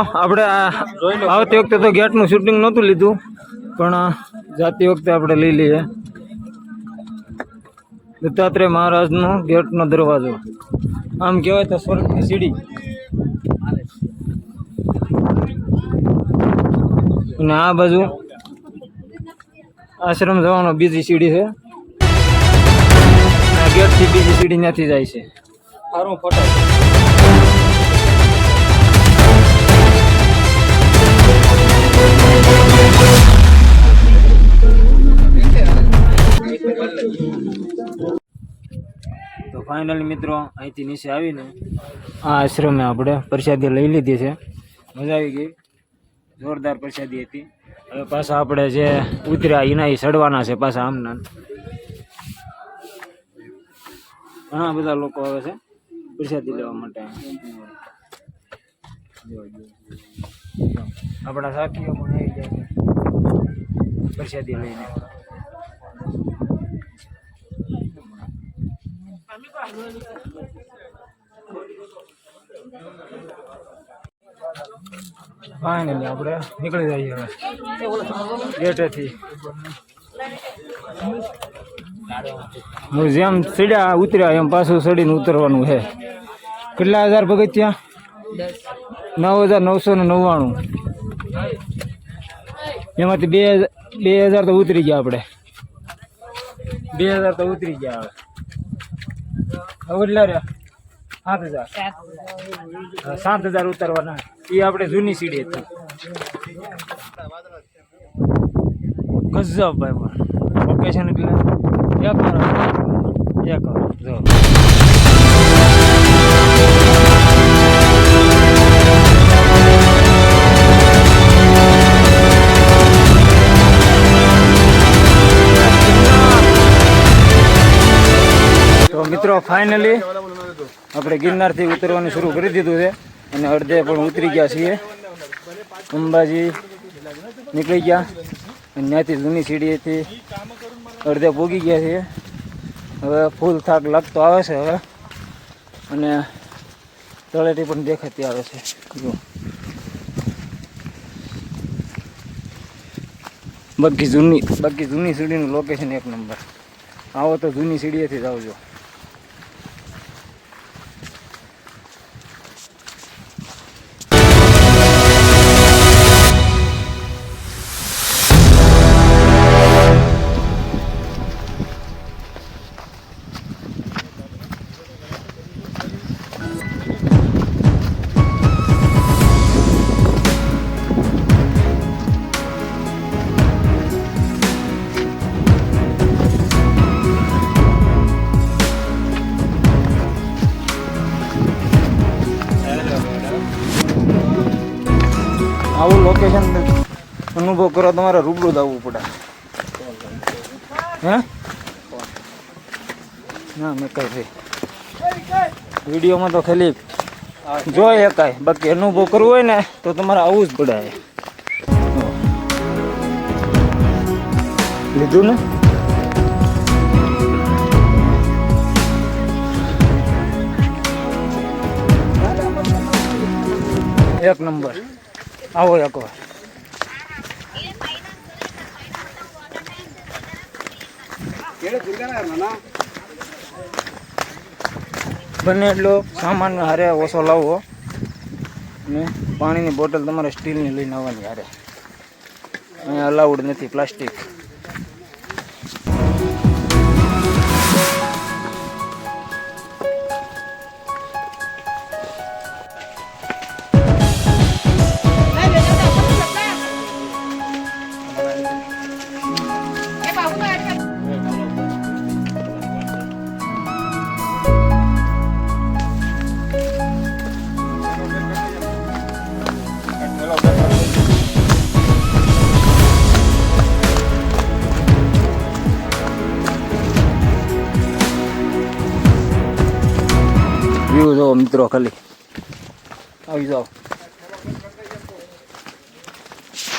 આપણે આ આવતી વખતે તો ગેટનું શૂટિંગ નહોતું લીધું પણ જાતી વખતે આપણે લઈ લઈએ. દત્તાત્રેય મહારાજનો ગેટનો દરવાજો. આમ કહેવાય તો સ્વર્ગની સીડી. અને આ બાજુ આશ્રમ જવાનો બીજી સીડી છે. આ ગેટથી બીજી સીડી ત્યાંથી જાય છે. સારું ફોટો ફાઇનલી મિત્રો, અહીંથી નીચે આવીને આ આશ્રમે આપણે પ્રસાદી લઈ લીધી છે. મજા આવી ગઈ. જોરદાર પ્રસાદી હતી. હવે પાછા આપણે જે ઉતર્યા, એના ચડવાના છે પાછા આમના. ઘણા બધા લોકો આવે છે પ્રસાદી લેવા માટે. આપણા સાથીઓ પણ આવી જાય પ્રસાદી લઈને. ફાઇનલી આપણે નીકળી જઈએ હવે. ગેટેથી. હું જેમ ચડ્યા ઉતર્યા, એમ પાછું ચડીને ઉતરવાનું છે. કેટલા હજાર પગથિયા નવ હજાર નવસો ને નવ્વાણું. એમાંથી બે હજાર બે હજાર તો ઉતરી ગયા આપણે. બે હજાર તો ઉતરી ગયા હવે. કેટલા રહ્યા સાત હજાર. સાત હજાર ઉતારવાના. એ આપણે જૂની સીડી હતી. ગજબ ભાઈ લોકેશન એટલે? એક કરો એક વાર જો. મિત્રો ફાઇનલી આપણે ગિરનારથી ઉતરવાનું શરૂ કરી દીધું છે અને અડધે પણ ઉતરી ગયા છીએ. અંબાજી નીકળી ગયા અને ત્યાંથી જૂની સીડીએથી અડધે પૂગી ગયા છીએ. હવે ફૂલ થાક લાગતો આવે છે હવે. અને તળેટી પણ દેખાતી આવે છે. બાકી જૂની બાકી જૂની સીડીનું લોકેશન એક નંબર. આવો તો જૂની સીડીએથી જ આવજો. અનુભવ કરો, તમારે રૂબરૂ જ આવવું પડે. હે? ના, મેં કઈ ભાઈ વિડીયોમાં તો ખાલી જોઈ શકાય. બાકી અનુભવ કરવો હોય ને, તો તમારે આવવું જ પડે લીધું ને? એક નંબર. આવો એક વાર. બને એટલો સામાન હારે ઓછો લાવવો ને પાણીની બોટલ તમારે સ્ટીલની લઈને આવવાની હારે. અહીંયા અલાઉડ નથી પ્લાસ્ટિક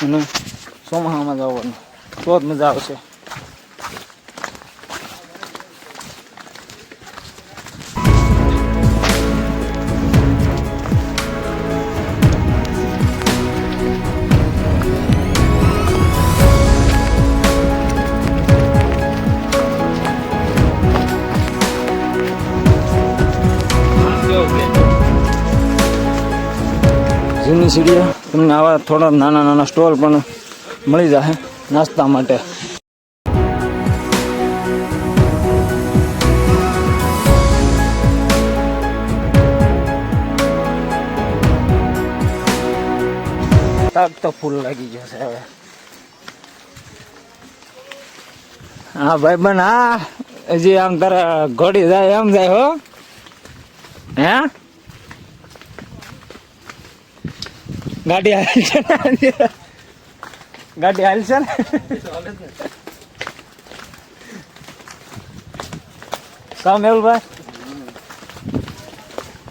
અને ચોમાસામાં જવાનું તો જ મજા આવશે. સીડીએ. તમને આવા થોડા નાના નાના સ્ટોલ પણ મળી જશે નાસ્તા માટે. ફૂલ લાગી જશે હવે. હા, ભાઈ બન, હા. હજી આમ તારા ઘોડી જાય એમ જાય હો. હે? ગાડી હાલશે ગાડી હાલશે ને. કામ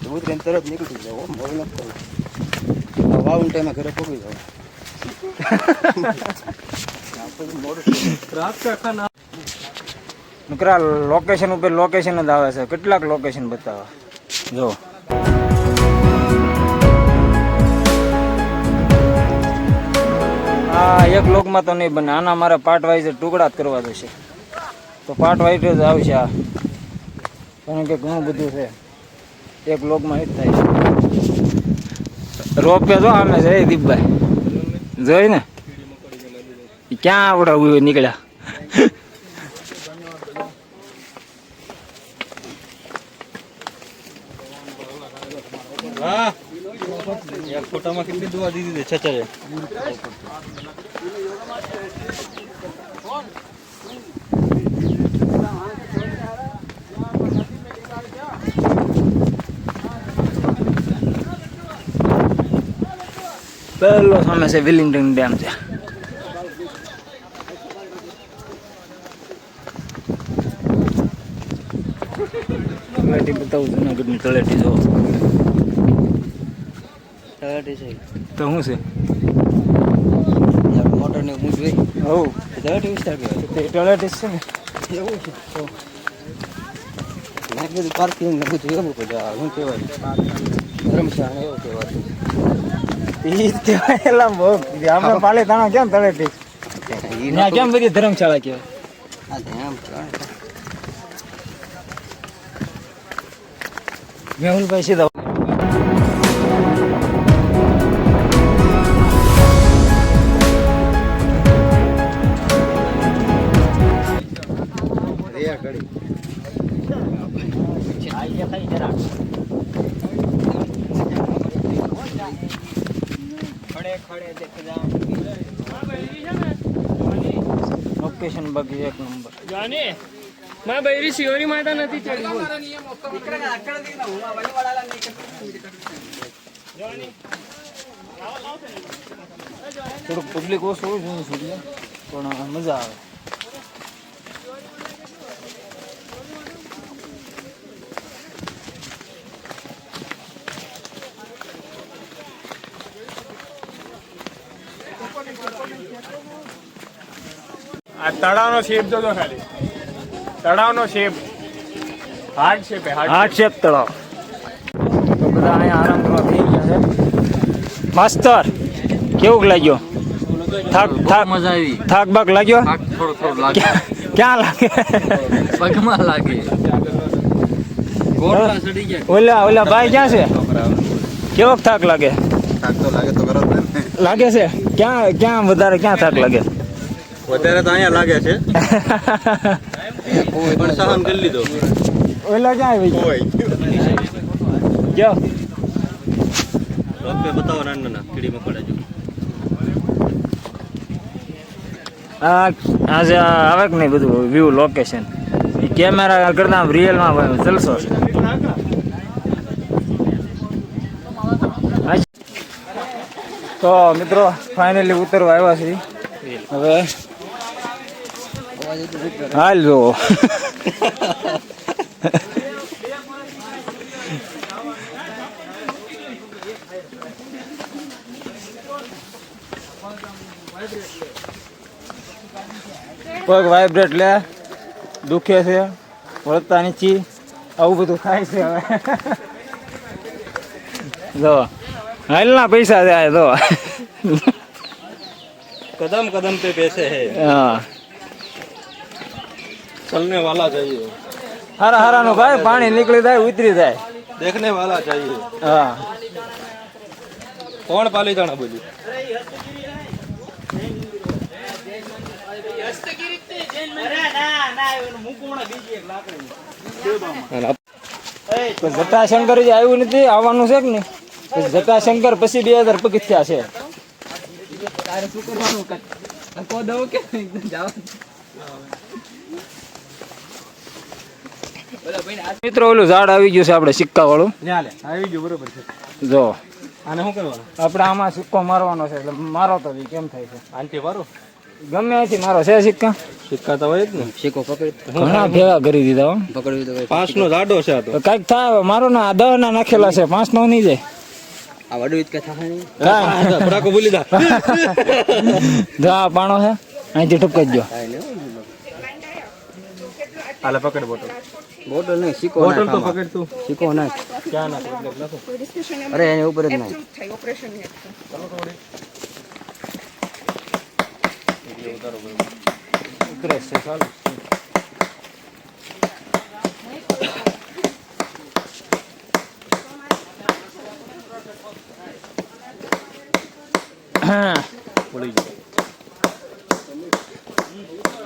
હું ટ્રેન તરત નીકળી જાવ મોલ ન કરું. વાઉન ટાઈમે ઘરે પગી જાવ નકરા લોકેશન ઉપર લોકેશન જ આવે છે. કેટલાક લોકેશન બતાવે. જો. આ એક લોકમાં તો નહીં બને. આના મારે પાર્ટ વાઇઝ ટુકડા જ કરવા જશે. તો પાર્ટ વાઇઝ જ આવશે આ. કારણ કે ઘણું બધું છે. એક લોકમાં જ થાય છે. રોપે જો આમે છે દીપભાઈ. જોઈ ને? ક્યાં આવડા નીકળ્યા? દુવા દીધી છે? છચરે પહેલો સામે છે વિલિંગ્ટન ડેમ છે. બતાવું જુનાગઢની તળેટી જો તળાટી છે. તો શું છે? મોટર ને મૂંઝ હોય હવ તળાટી વિસ્તાર કહેવાય તે તળેટી છે ને. એવું છે. તો નાખ બધું પાર્કિંગ ને બધું એવું બધું શું કહેવાય? ધર્મશાળા એવું કહેવાય ઈ જ કહેવાય એલા બહુ. આપણે પાલીતાણા કેમ તળેટી ઈ કેમ બધી ધર્મશાળા કહેવાય? આ ધ્યાન મેહુલભાઈ સીધા માં બૈરી શિવરી માતા નથી ચડી. થોડુંક પબ્લિક ઓછું હોય પણ મજા આવે. આ તળાવનો શેપ જોજો ખાલી. તળાવનો shape hard shape hard shape તળાવ. તો બધા અહીંયા આરામ કરવા થઈ ગયા છે. માસ્તર કેવું લાગ્યો? થાક થાક મજા આવી. થાક બાક લાગ્યો? થાક થોડો થોડો લાગે. ક્યાં- લાગે? પગમાં લાગે. ઓલા ઓલા ભાઈ ક્યાં છે? કેવો થાક લાગે? થાક તો લાગે તો કરો લાગે છે? ક્યાં ક્યાં વધારે ક્યાં થાક લાગે? વધારે તો અહીંયા લાગે છે. પણ સહન કરી લીધો ઓલા ક્યાં આવી ગયો રોપે બતાવો નાના ના કીડી મકોડા જો આ આજે આવે કે નહીં બધું વ્યૂ લોકેશન એ કેમેરા કરતા રિયલમાં જલસો છે તો મિત્રો ફાઇનલી ઉતરવા આવ્યા છીએ. હવે હાલ જો પગ વાઇબ્રેટ લે દુખે છે વળગતા નીચી આવું બધું થાય છે હવે. જો હાલના પૈસા જાય તો કદમ કદમ પે બેસે હે. હા. ચલને વાલા જઈએ. હારા હારા નું ભાઈ પાણી નીકળી જાય ઉતરી જાય. દેખને વાલા જઈએ. હા. કોણ પાલીતાણા બોલ્યું જટાશંકર જે આવ્યું નથી આવવાનું છે કે નહીં? જટાશંકર પછી બે હજાર પગથિયા છે. તારે શું કરવાનું? કહો દઉં કે જવાનું મિત્રો ઓલું ઝાડ આવી ગયું છે આપણે સિક્કા વાળું આવી ગયું બરોબર છે. જો. આને શું કરવાનું? આપણે આમાં સિક્કો મારવાનો છે એટલે મારો તો કેમ થાય છે? આંટી મારો ગમે ત્યાંથી મારો છે સિક્કા. સિક્કા તો હોય જ ને. સિક્કો પકડી ઘણા ભેગા કરી દીધા પકડી દીધો પાંચ નો જાડો છે તો. કંઈક થાય મારો ના દહ ના નાખેલા છે પાંચ નો નહીં જાય. આ વડું કે થાય નહીં. કાંઈ. ફટાકો બોલી દા જો આ પાણો છે અહીંથી ટપકાઈ જો હાલે પકડ બોટલ. બોટલ નહીં શીખો બોટલ તો પકડ તું શીખો ના. ક્યાં ના લખો અરે એની ઉપર જ નાખ ઉતરે છે ચાલો ઉતરે છે ગયો.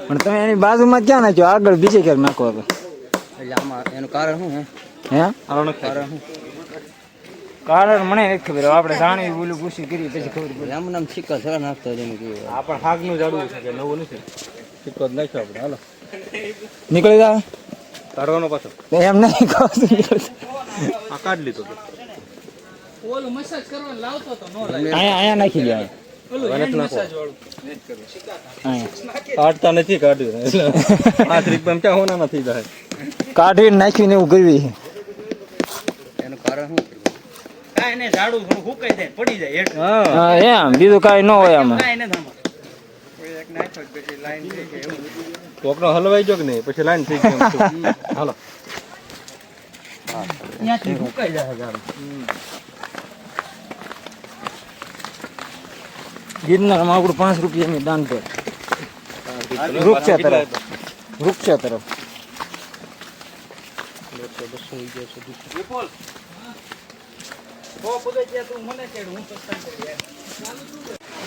પણ તમે એની બાજુમાં ક્યાં નાખ્યો? આગળ બીજે ક્યાંક નાખો હવે. એટલે આમાં એનું કારણ શું હે? હે? કારણ શું? કારણ મને નથી ખબર. આપણે જાણી બોલું પૂછી કરી પછી ખબર પડી. આમ નામ શીખા સર નાખતો જેને કીધું આ પણ હાગનું જાડવું છે કે નવું નથી? સિક્કો જ નાખ્યો આપણે. હાલો. નીકળી જા. કાઢવાનો પાછો. એમ નહીં કહું. આ કાઢ લીધો તો. ઓલું મસાજ કરવા લાવતો તો નો અહીંયા અહીંયા નાખી દે. કાઢતા નથી કાઢ્યું. એટલે આ એમ ક્યાં હોના નથી જાય? કાઢીને નાખીને એવું કરવી એનું કારણ શું હા. હા એમ બીજું કાંઈ ન હોય આમાં. કોકનો હલવાઈ ગયો કે નહીં? પછી લાઈન થઈ ગઈ હાલો. ત્યાંથી ફૂંકાઈ જાય ઝાડ. ગિરનારમાં આપણું પાંચ રૂપિયાની દાન પર. વૃક્ષ તરફ. વૃક્ષ તરફ.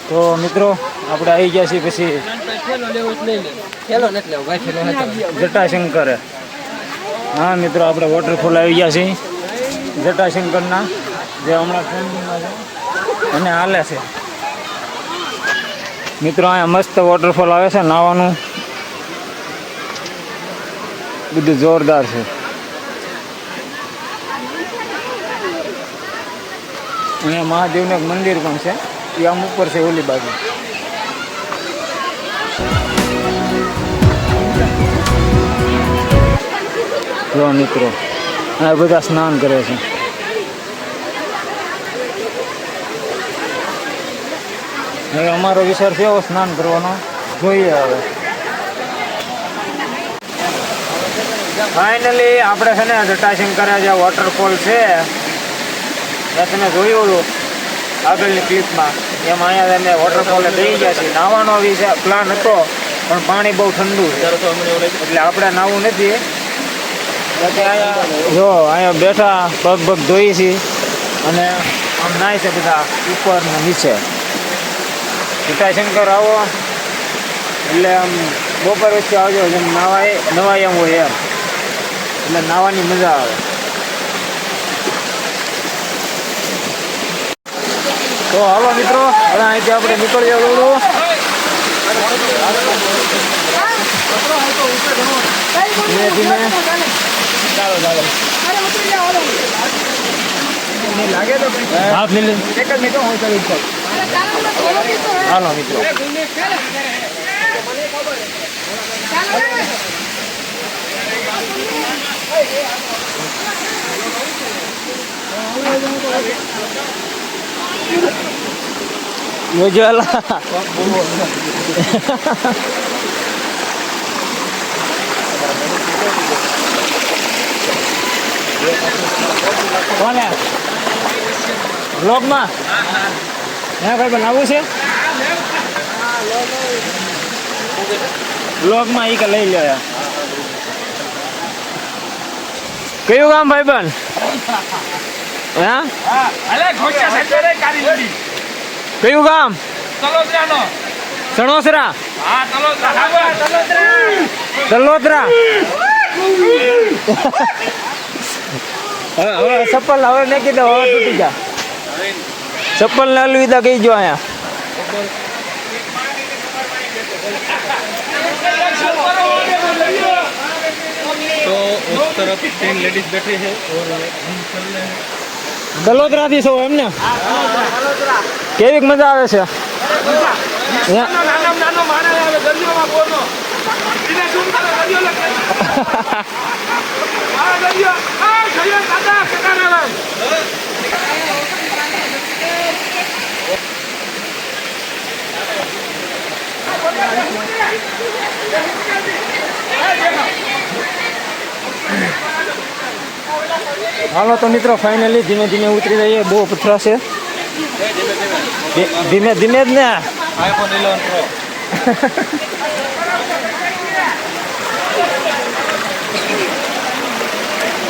તો મિત્રો, આપણે આવી ગયા છીએ પછી જટાશંકર. હા, મિત્રો, આપણે વોટરફોલ આવી ગયા છીએ. જટાશંકરના, જે હમણાં ટ્રેન્ડિંગમાં છે અને હાલે છે. મિત્રો, અહીંયા મસ્ત વોટરફોલ આવે છે, નાવાનું. બધું જોરદાર છે. અહીંયા મહાદેવનું એક મંદિર પણ છે. એ આમ ઉપર છે, ઓલી બાજુ. જો મિત્રો, આ બધા સ્નાન કરે છે. હવે અમારો વિચાર થયો સ્નાન કરવાનો. જોઈએ હવે. ફાઇનલી આપણે છે ને જટાશંકર જે વોટરફોલ છે. ત્યાં તમે જોયું હતું આગળની ક્લિપમાં એમાં અહીંયા તમે વોટરફોલે દઈ ગયા છે નાવાનો વિશે પ્લાન હતો પણ પાણી બહુ ઠંડુ છે. એટલે આપણે નાવું નથી. જો અહીંયા બેઠા પગ પગ ધોઈ છીએ. અને આમ નાય છે બધા ઉપર ને નીચે. શંકર આવો. એટલે આમ બપોર વચ્ચે આવજો જેમ નાવાય નવાય એમ હોય એમ. એટલે નાવાની મજા આવે. તો હાલો મિત્રો હવે અહીંથી આપણે નીકળીએ જવું ધીમે ધીમે. ચાલો ચાલો લાગે તો હાથ લઈ લે એક જ મિનિટ હું કરી હાલો મિત્રો મોજવાલા કોને બ્લોગમાં હે ભાઈ બનાવવું છે બ્લોગમાં ઈ કે લઈ લો યાર કયું ગામ ભાઈ બન હે અરે ઘોટા સાથે કાઢી લીધી કયું ગામ તલોદરાનો સણોસરા હા તલોદરા તલોદરા તલોદરા હવે હવે ચપ્પલ હવે મેં કીધું હવે તૂટી જા ચપ્પલ ને અલવિદા કહી જો અહીંયા तो उस तरफ तीन लेडीज बैठी है और हम चल रहे हैं તલોદરા થી સૌ એમને? કેવી મજા આવે છે? અહીંયા નાનો નાનો માણસ આવે દરિયોમાં બોલો એને શું કરે દરિયો લગે આ દરિયો આ દરિયો દાદા કટાર આવે હાલો તો મિત્રો ફાઇનલી ધીમે ધીમે ઉતરી રહીએ. બહુ પથરા છે. ધીમે ધીમે જ ને.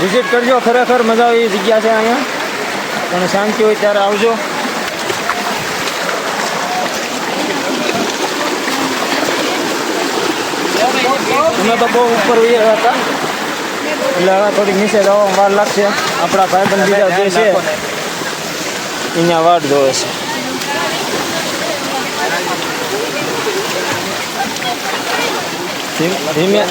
વિઝિટ કરજો ખરેખર મજા આવી જગ્યા છે અહીંયા. પણ શાંતિ હોય ત્યારે આવજો. અમે તો બહુ ઉપર હતા. એટલે હવે થોડીક નીચે જવામાં વાર લાગશે. આપણા ભાઈબંધ બીજા જે છે, અહીંયા વાટ જોવે છે. ધીમે-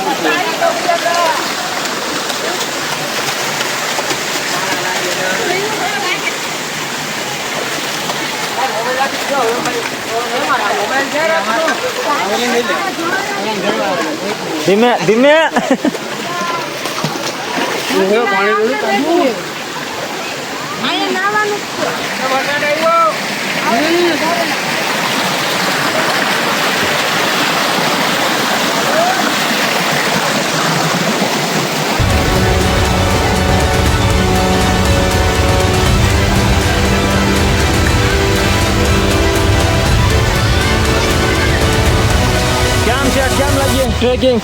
ધીમે ધીમે. ધીમે અહીંયા નાવાનું જ છે. કેમ છે કેમ લાગી ટ્રેકિંગ